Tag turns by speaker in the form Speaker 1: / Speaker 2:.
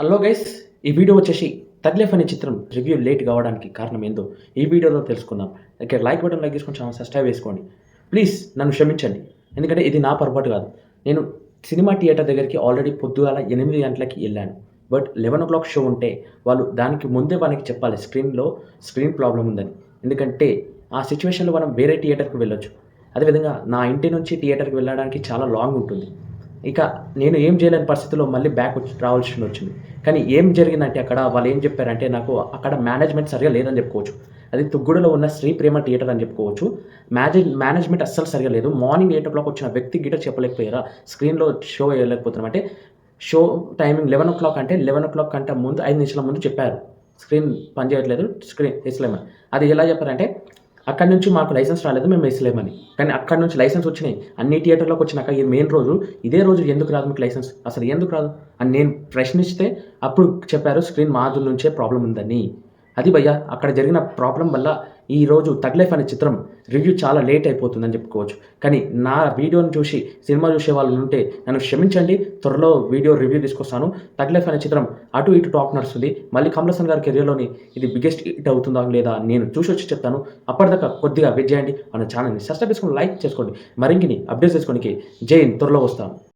Speaker 1: Hello guys ఈ video వచ్చేసి తగ్లేఫ్ అనే చిత్రం రివ్యూ లేట్ కావడానికి కారణం ఏందో ఈ వీడియోలో తెలుసుకుందాం. ఇక్కడ లైక్ బటన్ లైక్ చేసుకొని ఛానల్ సబ్స్క్రైబ్ చేసుకోండి. ప్లీజ్ నన్ను క్షమించండి. ఎందుకంటే ఇది నా పొరపాటు కాదు. నేను సినిమా థియేటర్ దగ్గరికి ఆల్రెడీ పొద్దుగాల ఎనిమిది గంటలకి వెళ్ళాను. But eleven o'clock show ఉంటే వాళ్ళు దానికి ముందే మనకి చెప్పాలి స్క్రీన్లో స్క్రీన్ ప్రాబ్లం ఉందని. ఎందుకంటే ఆ సిచ్యువేషన్లో మనం వేరే థియేటర్కి వెళ్ళొచ్చు. అదేవిధంగా నా ఇంటి నుంచి థియేటర్కి వెళ్ళడానికి చాలా లాంగ్ ఉంటుంది. ఇక నేను ఏం చేయలేని పరిస్థితిలో మళ్ళీ బ్యాక్ వచ్చి రావాల్సి వచ్చింది. కానీ ఏం జరిగిందంటే అక్కడ వాళ్ళు ఏం చెప్పారంటే నాకు అక్కడ మేనేజ్మెంట్ సరిగా లేదని చెప్పుకోవచ్చు. అది తుగ్గుడులో ఉన్న శ్రీ ప్రేమ థియేటర్ అని చెప్పుకోవచ్చు. మేనేజ్ మేనేజ్మెంట్ అస్సలు సరిగా లేదు. మార్నింగ్ ఎయిట్ ఓ క్లాక్ వచ్చిన వ్యక్తి గిట చెప్పలేకపోయారా? స్క్రీన్లో షో వేయలేకపోతున్నాం అంటే show timing eleven o'clock అంటే లెవెన్ ఓ క్లాక్ కంటే ముందు ఐదు నిమిషాల ముందు చెప్పారు. స్క్రీన్ పనిచేయట్లేదు స్క్రీన్ వేసలేమని అది ఎలా చెప్పారంటే అక్కడి నుంచి మాకు లైసెన్స్ రాలేదు మేము వేసలేమని. కానీ అక్కడ నుంచి లైసెన్స్ వచ్చినాయి. అన్ని థియేటర్లోకి వచ్చినాక ఈ మెయిన్ రోజు ఇదే రోజు ఎందుకు రాదు మీకు లైసెన్స్? అసలు ఎందుకు రాదు? అని నేను ప్రశ్నిస్తే అప్పుడు చెప్పారు స్క్రీన్ మాధుల నుంచే ప్రాబ్లం ఉందని. అది భయ్య అక్కడ జరిగిన ప్రాబ్లం వల్ల ఈరోజు రోజు తగ్లైఫ్ అనే చిత్రం రివ్యూ చాలా లేట్ అయిపోతుందని చెప్పుకోవచ్చు. కానీ నా వీడియోని చూసి సినిమా చూసే వాళ్ళు ఉంటే నన్ను క్షమించండి త్వరలో వీడియో రివ్యూ తీసుకొస్తాను. తగ్లైఫ్ అనే చిత్రం అటు ఇటు టాక్ నడుస్తుంది. మళ్ళీ కమలసన్ గారి కెరియర్లోని ఇది బిగ్గెస్ట్ హిట్ అవుతుందా లేదా నేను చూసి వచ్చి చెప్తాను. అప్పటిదాకా కొద్దిగా వెయిట్ చేయండి మన ఛానల్ని సబ్స్క్రైబ్ చేసుకొని లైక్ చేసుకోండి. మరిన్ని అప్డేట్ చేసుకోనికి జైన్ త్వరలో వస్తాను.